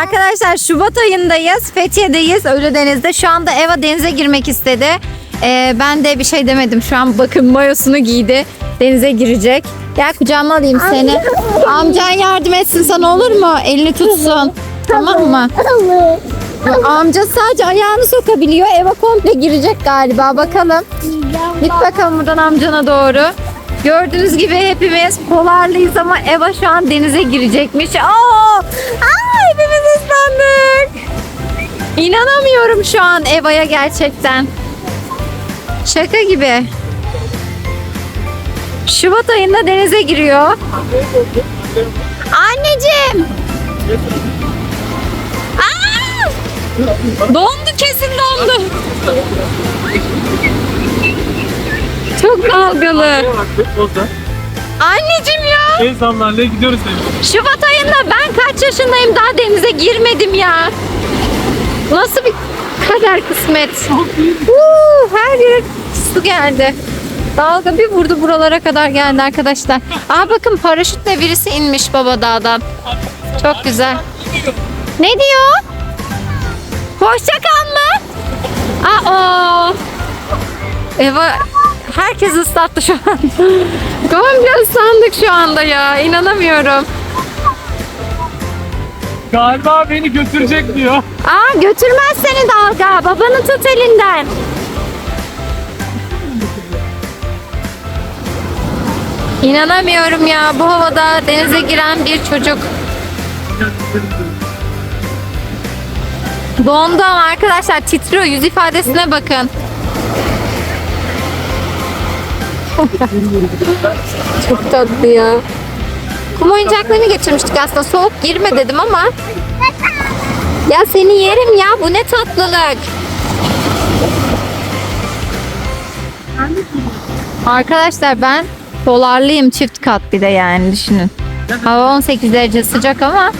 Arkadaşlar Şubat ayındayız. Fethiye'deyiz. Ölüdeniz'de. Şu anda Eva denize girmek istedi. Ee, ben de bir şey demedim. Şu an bakın mayosunu giydi. Denize girecek. Gel kucağıma alayım seni. Amcan yardım etsin sana olur mu? Elini tutsun. Tamam mı? Amca sadece ayağını sokabiliyor. Eva komple girecek galiba. Bakalım. Git bakalım buradan amcana doğru. Gördüğünüz gibi hepimiz polarlıyız ama Eva şu an denize girecekmiş. Aa! Aa, hepimiz ıslandık. İnanamıyorum şu an Eva'ya gerçekten. Şaka gibi. Şubat ayında denize giriyor. Anneciğim. Aa! Dondu kesin dondu. Çok dalgalı. Anneciğim ya. El sallarla gidiyoruz tabii. Şubat ayında ben kaç yaşındayım daha denize girmedim ya. Nasıl bir kader kısmet. Uuu, her yere su geldi. Dalga bir vurdu buralara kadar geldi arkadaşlar. Aa bakın paraşütle birisi inmiş baba dağdan. Çok güzel. Ne diyor? Hoşça kal mı? Aa. Eva herkes ıslattı şu an. Komple ıslandık şu anda ya. İnanamıyorum. Galiba beni götürecek diyor. Aa götürmez seni dalga. Babanı tut elinden. İnanamıyorum ya bu havada denize giren bir çocuk. Dondu ama arkadaşlar titriyor yüz ifadesine bakın. Çok tatlı ya. Kum oyuncaklarını getirmiştik aslında soğuk girme dedim ama ya seni yerim ya bu ne tatlılık. Arkadaşlar ben polarlıyım çift kat bir de yani düşünün. Hava 18 derece sıcak ama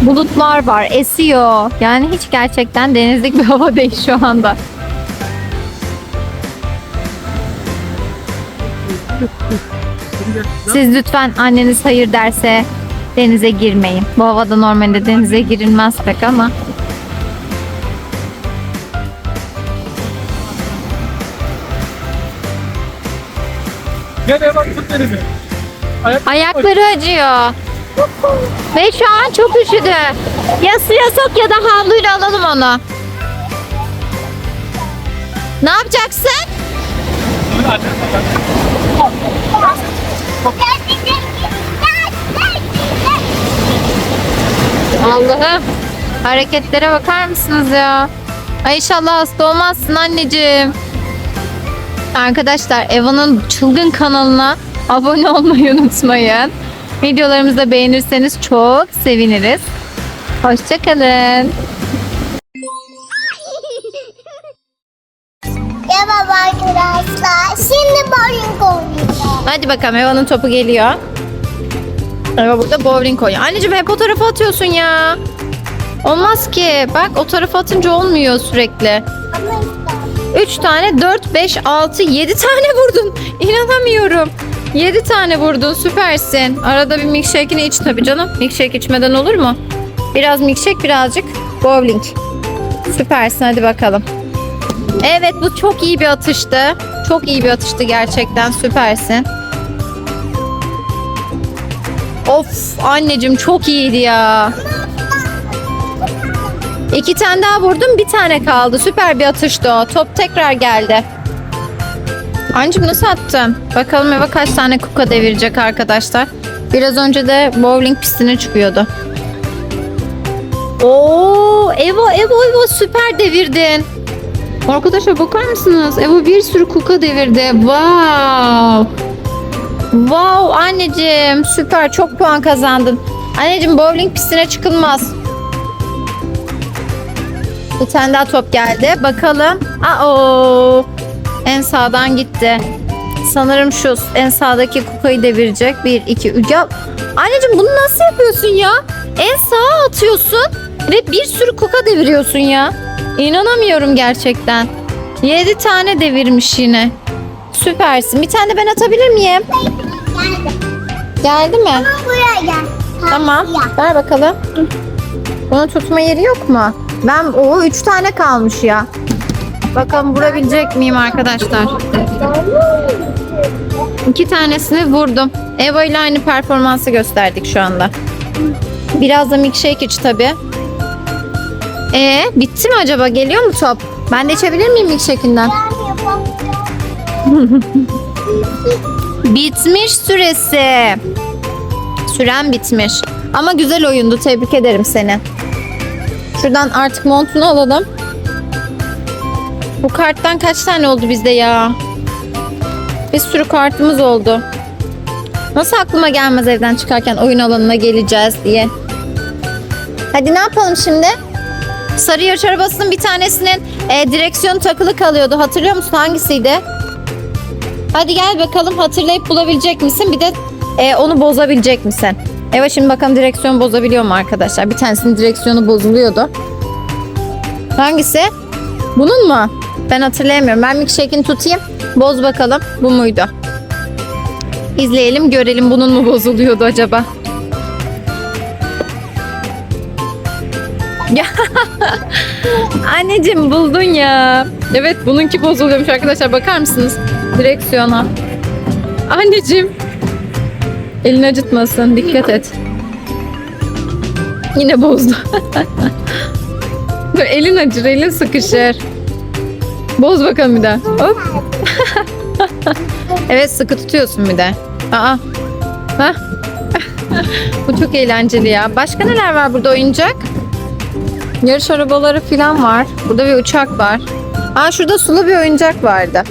bulutlar var esiyor. Yani hiç gerçekten denizlik bir hava değil şu anda. Siz lütfen anneniz hayır derse denize girmeyin. Bu havada normalde denize girilmez pek ama. Ayakları acıyor. Ve şu an çok üşüdü. Ya suya sok ya da havluyla alalım onu. Ne yapacaksın? Allah'ım. Hareketlere bakar mısınız ya? Ay inşallah hasta olmazsın anneciğim. Arkadaşlar Eva'nın çılgın kanalına abone olmayı unutmayın. Videolarımızı da beğenirseniz çok seviniriz. Hoşçakalın. Hadi bakalım Eva'nın topu geliyor. Eva burada bowling oynuyor. Anneciğim hep o tarafa atıyorsun ya. Olmaz ki. Bak o tarafa atınca olmuyor sürekli. Ama işte 3 tane 4, 5, 6, 7 tane vurdun. İnanamıyorum. 7 tane vurdun süpersin. Arada bir milkshake'ini iç tabii canım. Milkshake içmeden olur mu? Biraz milkshake birazcık bowling. Süpersin hadi bakalım. Evet bu çok iyi bir atıştı. Çok iyi bir atıştı gerçekten süpersin. Of anneciğim çok iyiydi ya. İki tane daha vurdum bir tane kaldı. Süper bir atıştı o. Top tekrar geldi. Anneciğim nasıl attım? Bakalım Eva kaç tane kuka devirecek arkadaşlar. Biraz önce de bowling pistine çıkıyordu. Oo, Eva, Eva, Eva süper devirdin. Arkadaşlar bakar mısınız? Eva bir sürü kuka devirdi. Wow. Wow anneciğim süper çok puan kazandın. Anneciğim bowling pistine çıkılmaz. Bir tane daha top geldi. Bakalım. Aa, en sağdan gitti. Sanırım şu en sağdaki kukayı devirecek. 1, 2, 3. Ya anneciğim bunu nasıl yapıyorsun ya? En sağa atıyorsun ve bir sürü kuka deviriyorsun ya. İnanamıyorum gerçekten. 7 tane devirmiş yine. Süpersin. Bir tane de ben atabilir miyim? geldi. Geldi mi? Ama buraya gel. Tamam. Ver bakalım. Bunu tutma yeri yok mu? Ben o üç tane kalmış ya. Bakalım vurabilecek miyim arkadaşlar? İki tanesini vurdum. Eva ile aynı performansı gösterdik şu anda. Biraz da milkshake iç tabi. Ee, bitti mi acaba? Geliyor mu top? Ben de içebilir miyim milkshake'inden? Bitmiş süresi. Süren bitmiş. Ama güzel oyundu. Tebrik ederim seni. Şuradan artık montunu alalım. Bu karttan kaç tane oldu bizde ya? Bir sürü kartımız oldu. Nasıl aklıma gelmez evden çıkarken oyun alanına geleceğiz diye. Hadi ne yapalım şimdi? Sarı yarış arabasının bir tanesinin e, direksiyonu takılı kalıyordu. Hatırlıyor musun? Hangisiydi? Hadi gel bakalım hatırlayıp bulabilecek misin? Bir de e, onu bozabilecek misin? Evet şimdi bakalım direksiyon bozabiliyor mu arkadaşlar? Bir tanesinin direksiyonu bozuluyordu. Hangisi? Bunun mu? Ben hatırlayamıyorum. Ben milkshake'ini tutayım. Boz bakalım. Bu muydu? İzleyelim görelim bunun mu bozuluyordu acaba? Anneciğim buldun ya. Evet bununki bozuluyormuş arkadaşlar bakar mısınız? Direksiyona. Anneciğim. Elini acıtmasın dikkat et. Yine bozdu. Dur, elin acır elin sıkışır. Boz bakalım bir daha. Hop. evet sıkı tutuyorsun bir de. Aa. Hah. Bu çok eğlenceli ya. Başka neler var burada oyuncak? Yarış arabaları falan var. Burada bir uçak var. Aa şurada sulu bir oyuncak vardı.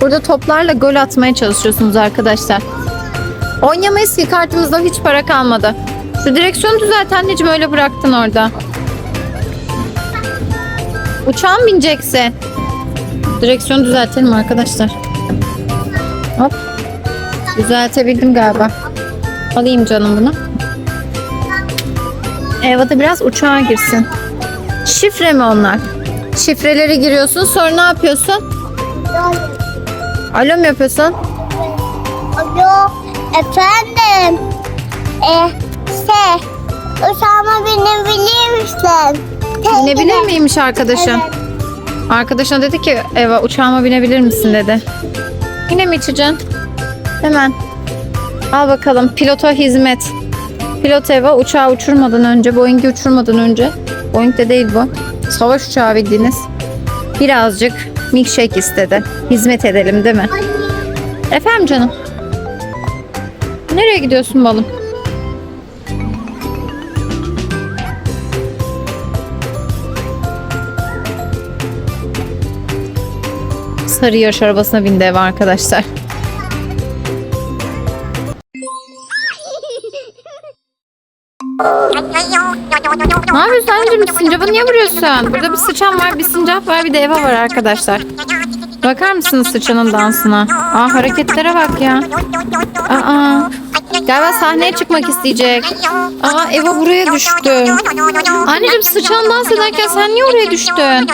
Burada toplarla gol atmaya çalışıyorsunuz arkadaşlar. Oynayamayız ki kartımızda hiç para kalmadı. Şu direksiyonu düzelt anneciğim öyle bıraktın orada. Uçağa mı bineceksin? Direksiyonu düzeltelim arkadaşlar. Hop. Düzeltebildim galiba. Alayım canım bunu. Eva da biraz uçağa girsin. Şifre mi onlar? Şifreleri giriyorsun sonra ne yapıyorsun? Alo mu yapıyorsun? Alo, efendim. E, şey, uçağıma binebilir misin? Binebilir miymiş arkadaşın? Evet. Arkadaşına dedi ki Eva uçağıma binebilir misin dedi. Yine mi içeceksin? Hemen. Al bakalım pilota hizmet. Pilot Eva uçağı uçurmadan önce, Boeing'i uçurmadan önce. Boeing de değil bu. Savaş uçağı bildiğiniz. Birazcık milkshake istedi. Hizmet edelim değil mi? Efendim canım. Nereye gidiyorsun balım? Sarı yarış arabasına bindi ev arkadaşlar. Anneciğim? Sincap'ı niye vuruyorsun? Burada bir sıçan var, bir sincap var, bir de Eva var arkadaşlar. Bakar mısınız sıçanın dansına? Aa hareketlere bak ya. Aa. Galiba sahneye çıkmak isteyecek. Aa Eva buraya düştü. Anneciğim sıçan dans ederken sen niye oraya düştün?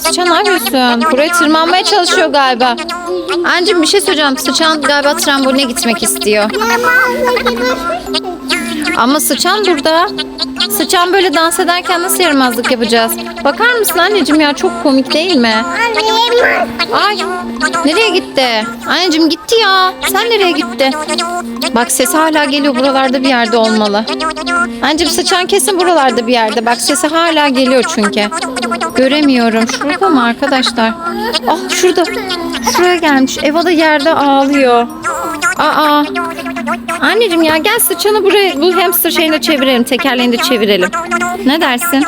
Sıçan ne yapıyorsun? Buraya tırmanmaya çalışıyor galiba. Anneciğim bir şey söyleyeceğim. Sıçan galiba tramboline gitmek istiyor. Ama sıçan burada. Sıçan böyle dans ederken nasıl yaramazlık yapacağız? Bakar mısın anneciğim ya çok komik değil mi? Ay nereye gitti? Anneciğim gitti ya. Sen nereye gitti? Bak ses hala geliyor buralarda bir yerde olmalı. Anneciğim sıçan kesin buralarda bir yerde. Bak sesi hala geliyor çünkü. Göremiyorum. Şurada mı arkadaşlar? Ah şurada. Şuraya gelmiş. Eva da yerde ağlıyor. Aa. Anneciğim ya gel sıçanı buraya bu hamster şeyine çevirelim. Tekerleğini de çevirelim. Ne dersin?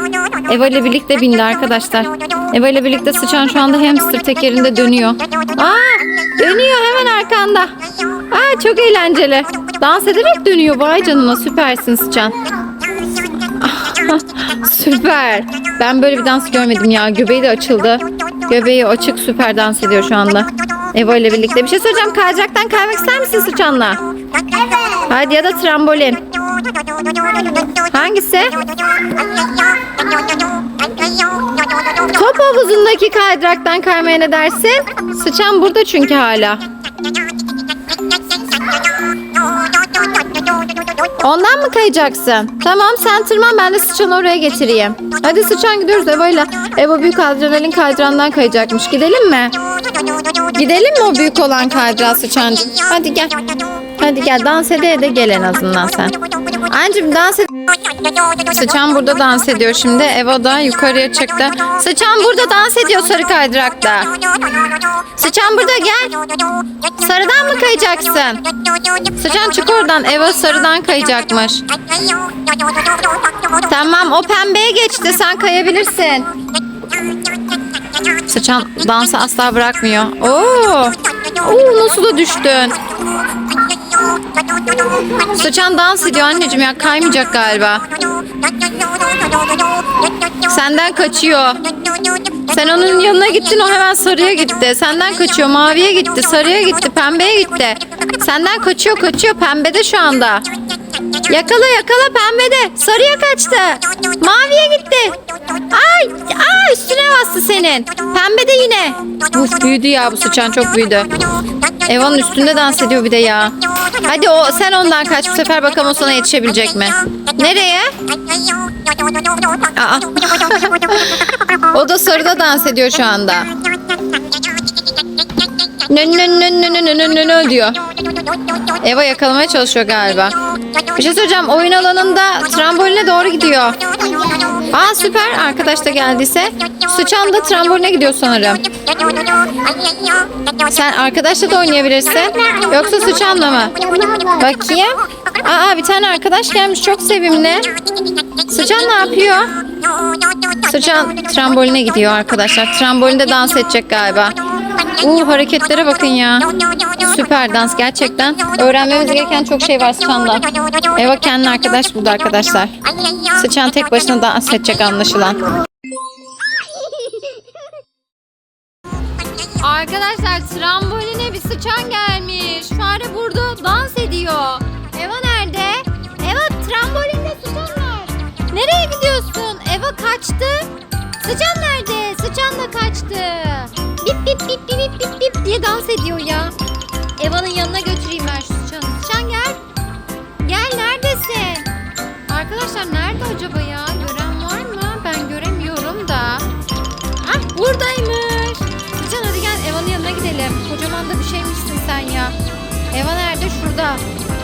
Eva ile birlikte bindi arkadaşlar. Eva ile birlikte sıçan şu anda hamster tekerinde dönüyor. Aa dönüyor hemen arkanda. Aa çok eğlenceli. Dans ederek dönüyor. Vay canına süpersin sıçan. Süper. Ben böyle bir dans görmedim ya. Göbeği de açıldı. Göbeği açık süper dans ediyor şu anda. Eva ile birlikte. Bir şey söyleyeceğim. Kayacaktan kaymak ister misin sıçanla? Hadi ya da trambolin. Hangisi? Top havuzundaki kaydıraktan kaymaya ne dersin? Sıçan burada çünkü hala. Ondan mı kayacaksın? Tamam sen tırman ben de sıçanı oraya getireyim. Hadi sıçan gidiyoruz Eva'yla. Eva büyük adrenalin kaydırandan kayacakmış. Gidelim mi? Gidelim mi o büyük olan kaydıran sıçancım? Hadi gel. Hadi gel dans ede de gel en azından sen. Anneciğim dans et. Sıçan burada dans ediyor şimdi. Eva da yukarıya çıktı. Sıçan burada dans ediyor sarı kaydırakta. Sıçan burada gel. Sarıdan mı kayacaksın? Sıçan çık oradan. Eva sarıdan kayacakmış. Tamam o pembeye geçti. Sen kayabilirsin. Sıçan dansı asla bırakmıyor. Oo. Oo nasıl da düştün? Sıçan dans ediyor anneciğim ya kaymayacak galiba. Senden kaçıyor. Sen onun yanına gittin o hemen sarıya gitti. Senden kaçıyor maviye gitti sarıya gitti pembeye gitti. Senden kaçıyor kaçıyor pembede şu anda. Yakala yakala pembede sarıya kaçtı. Maviye gitti. Ay ay üstüne bastı senin. Pembede yine. Uf büyüdü ya bu sıçan çok büyüdü. Eva'nın üstünde dans ediyor bir de ya. Hadi o sen ondan kaç bu sefer bakalım o sana yetişebilecek mi? Nereye? Aa. O da sarıda dans ediyor şu anda. Nö nö nö nö nö nö nö nö diyor. Eva yakalamaya çalışıyor galiba. Bir şey söyleyeceğim. Oyun alanında tramboline doğru gidiyor. Aa süper. Arkadaş da geldiyse. Sıçan da tramboline gidiyor sanırım. Sen arkadaşla da oynayabilirsin. Yoksa sıçanla mı? Bakayım. Aa bir tane arkadaş gelmiş. Çok sevimli. Sıçan ne yapıyor? Sıçan tramboline gidiyor arkadaşlar. Trambolinde dans edecek galiba. Uuu hareketlere bakın ya. Süper dans gerçekten. Öğrenmemiz gereken çok şey var Sıçan'da. Eva kendine arkadaş buldu arkadaşlar. Sıçan tek başına dans edecek anlaşılan. Arkadaşlar tramboline bir sıçan gelmiş. Fare burada dans ediyor. Eva nerede? Eva trambolinde sıçan var. Nereye gidiyorsun? Eva kaçtı. Sıçan nerede? Sıçan da kaçtı. Bip bip bip bip bip bip bip diye dans ediyor ya. Eva'nın yanına götüreyim ben şu sıçanı. Sıçan gel. Gel neredesin? Arkadaşlar nerede acaba ya? Gören var mı? Ben göremiyorum da. Ah buradaymış. Sıçan hadi gel Eva'nın yanına gidelim. Kocaman da bir şeymişsin sen ya. Eva nerede? Şurada.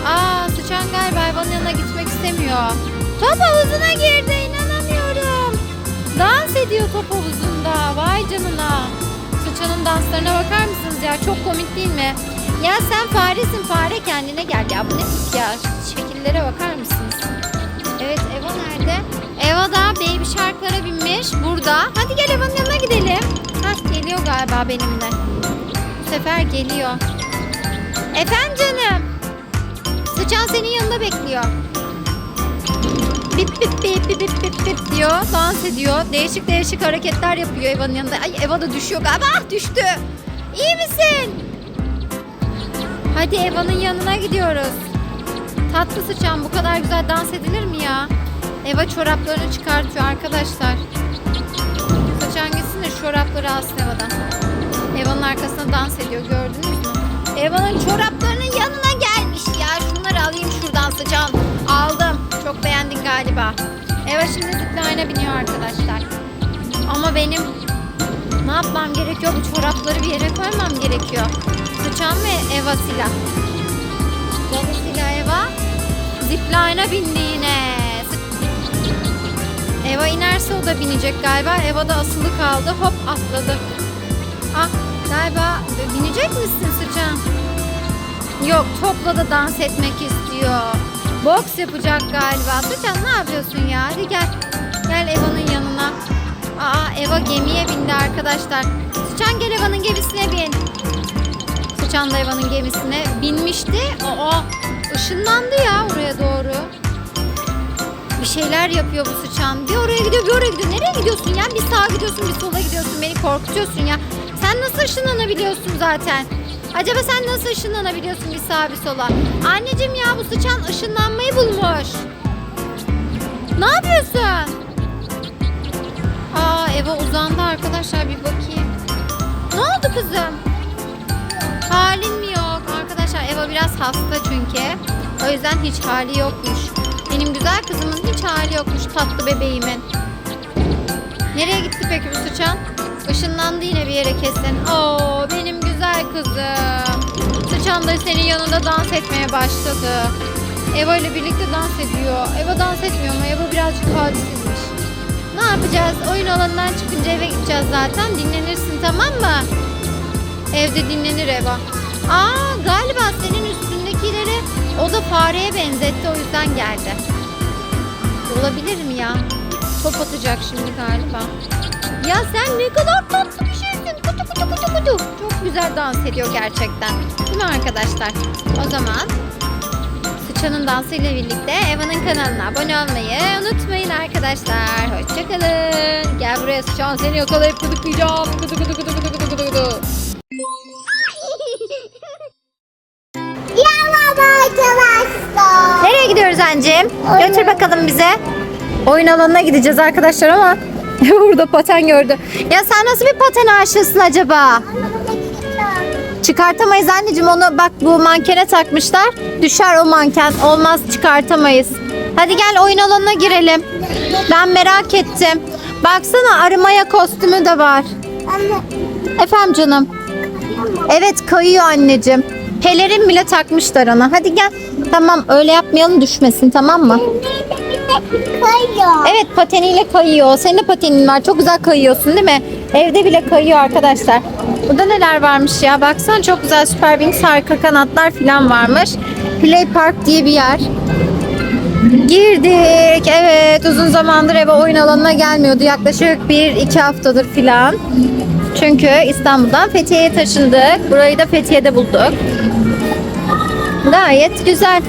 Aa sıçan galiba Eva'nın yanına gitmek istemiyor. Top havuzuna girdi inanamıyorum. Dans ediyor top havuzunda. Vay canına. Sıçanın danslarına bakar mısınız ya? Çok komik değil mi? Ya sen faresin fare kendine gel ya. Bu ne tip ya? Şekillere bakar mısınız? Evet Eva nerede? Eva da baby şarkılara binmiş. Burada. Hadi gel Eva'nın yanına gidelim. Hah geliyor galiba benimle. Bu sefer geliyor. Efendim canım. Sıçan senin yanında bekliyor. Bip bip bip bip bip bip bip diyor. Dans ediyor. Değişik değişik hareketler yapıyor Eva'nın yanında. Ay Eva da düşüyor galiba. Ah düştü. İyi misin? Hadi Eva'nın yanına gidiyoruz. Tatlı sıçan bu kadar güzel dans edilir mi ya? Eva çoraplarını çıkartıyor arkadaşlar. Sıçan gitsin de çorapları alsın Eva'dan. Eva'nın arkasına dans ediyor gördünüz mü? Eva'nın çoraplarının galiba. Eva şimdi zipline'a biniyor arkadaşlar. Ama benim ne yapmam gerekiyor? Bu çorapları bir yere koymam gerekiyor. Sıçan ve Eva silah. Babasıyla Eva zipline'a bindi yine. Eva inerse o da binecek galiba. Eva da asılı kaldı. Hop atladı. Ah galiba binecek misin sıçan? Yok topla da dans etmek istiyor. Boks yapacak galiba. Sıçan ne yapıyorsun ya? Hadi gel. Gel Eva'nın yanına. Aa Eva gemiye bindi arkadaşlar. Sıçan gel Eva'nın gemisine bin. Sıçan da Eva'nın gemisine binmişti. Aa ışınlandı ya oraya doğru. Bir şeyler yapıyor bu sıçan. Bir oraya gidiyor bir oraya gidiyor. Nereye gidiyorsun ya? Bir sağa gidiyorsun bir sola gidiyorsun. Beni korkutuyorsun ya. Sen nasıl ışınlanabiliyorsun zaten? Acaba sen nasıl ışınlanabiliyorsun bir sağa bir sola? Anneciğim ya bu sıçan ışınlanmayı bulmuş. Ne yapıyorsun? Aa Eva uzandı arkadaşlar bir bakayım. Ne oldu kızım? Halin mi yok? Arkadaşlar Eva biraz hasta çünkü. O yüzden hiç hali yokmuş. Benim güzel kızımın hiç hali yokmuş tatlı bebeğimin. Nereye gitti peki bu sıçan? Işınlandı yine bir yere kesin. Oo benim güzel kızım. Sıçan da senin yanında dans etmeye başladı. Eva ile birlikte dans ediyor. Eva dans etmiyor ama Eva birazcık halsizmiş. Ne yapacağız? Oyun alanından çıkınca eve gideceğiz zaten. Dinlenirsin tamam mı? Evde dinlenir Eva. Aa galiba senin üstündekileri o da fareye benzetti o yüzden geldi. Olabilir mi ya? Top atacak şimdi galiba. Ya sen ne kadar Çok güzel dans ediyor gerçekten. Değil mi arkadaşlar? O zaman Sıçanın dansı ile birlikte Eva'nın kanalına abone olmayı unutmayın arkadaşlar. Hoşçakalın. Gel buraya Sıçan seni yakalayıp gıdıklayacağım. Gıdı gıdı gıdı gıdı gıdı gıdı gıdı. Nereye gidiyoruz anneciğim? Götür bakalım bize. Oyun alanına gideceğiz arkadaşlar ama burada paten gördü. Ya sen nasıl bir paten aşığısın acaba? Çıkartamayız anneciğim onu bak bu mankene takmışlar. Düşer o manken. Olmaz çıkartamayız. Hadi gel oyun alanına girelim. Ben merak ettim. Baksana arımaya kostümü de var. Anne. Efendim canım. Evet kayıyor anneciğim. Pelerin bile takmışlar ona. Hadi gel. Tamam öyle yapmayalım düşmesin tamam mı? Kayıyor. Evet pateniyle kayıyor. Senin de patenin var. Çok güzel kayıyorsun değil mi? Evde bile kayıyor arkadaşlar. Burada neler varmış ya? Baksana çok güzel Super Wings harika kanatlar falan varmış. Play Park diye bir yer. Girdik. Evet uzun zamandır eve oyun alanına gelmiyordu. Yaklaşık bir iki haftadır filan. Çünkü İstanbul'dan Fethiye'ye taşındık. Burayı da Fethiye'de bulduk. Gayet güzel.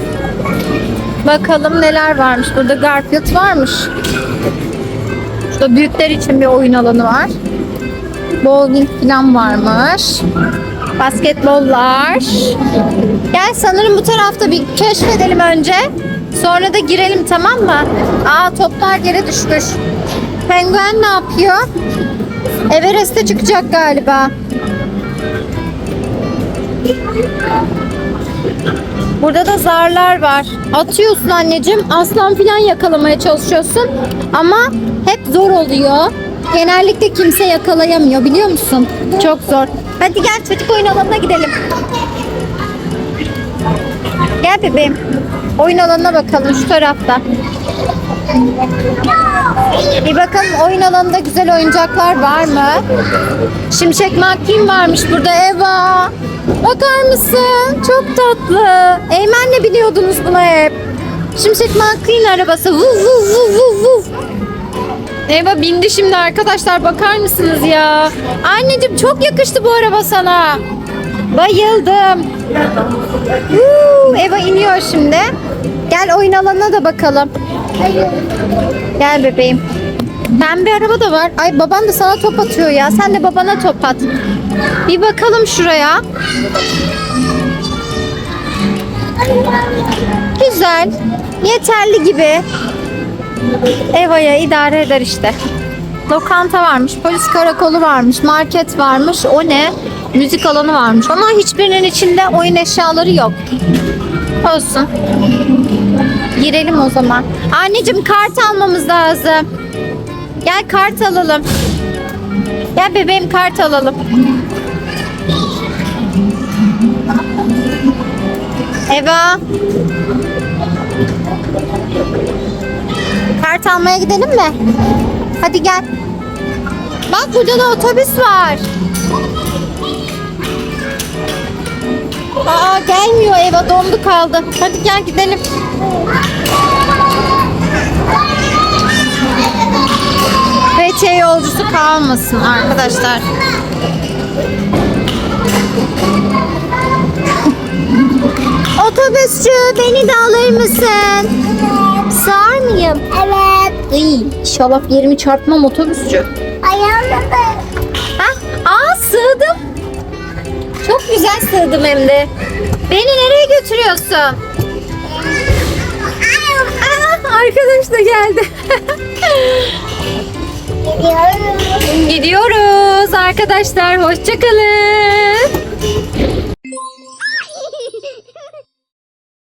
Bakalım neler varmış. Burada Garfield varmış. Şurada büyükler için bir oyun alanı var. Bowling falan varmış. Basketbollar. Gel sanırım bu tarafta bir keşfedelim önce. Sonra da girelim tamam mı? Aa toplar yere düşmüş. Penguen ne yapıyor? Everest'e çıkacak galiba. Burada da zarlar var. Atıyorsun anneciğim. Aslan falan yakalamaya çalışıyorsun. Ama hep zor oluyor. Genellikle kimse yakalayamıyor biliyor musun? Çok zor. Hadi gel çocuk oyun alanına gidelim. Gel bebeğim. Oyun alanına bakalım şu tarafta. Bir bakalım oyun alanında güzel oyuncaklar var mı? Şimşek McQueen varmış burada Eva. Bakar mısın? Çok tatlı. Eymen'le biniyordunuz buna hep. Şimşek McQueen arabası. Vuv vuv vuv vuv vuv. Eva bindi şimdi arkadaşlar bakar mısınız ya? Anneciğim çok yakıştı bu araba sana. Bayıldım. Woo, Eva iniyor şimdi. Gel oyun alanına da bakalım. Gel bebeğim. Pembe araba da var. Ay baban da sana top atıyor ya. Sen de babana top at. Bir bakalım şuraya. Güzel. Yeterli gibi. Eva'ya idare eder işte. Lokanta varmış, polis karakolu varmış, market varmış. O ne? Müzik alanı varmış. Ama hiçbirinin içinde oyun eşyaları yok. Olsun. Girelim o zaman. Anneciğim kart almamız lazım. Gel kart alalım. Gel bebeğim kart alalım. Eva. Kart almaya gidelim mi? Hadi gel. Bak burada da otobüs var. Aa gelmiyor Eva dondu kaldı. Hadi gel gidelim. Fethiye yolcusu kalmasın arkadaşlar. Otobüsçü beni de alır mısın? Sığar mıyım? Evet. İyi. İnşallah yerimi çarpmam otobüsçü. Ayağımda da. Hah, aa sığdım. Çok güzel sığdım hem de. Beni nereye götürüyorsun? Aa, arkadaş da geldi. Gidiyorum. Gidiyoruz arkadaşlar. Hoşçakalın.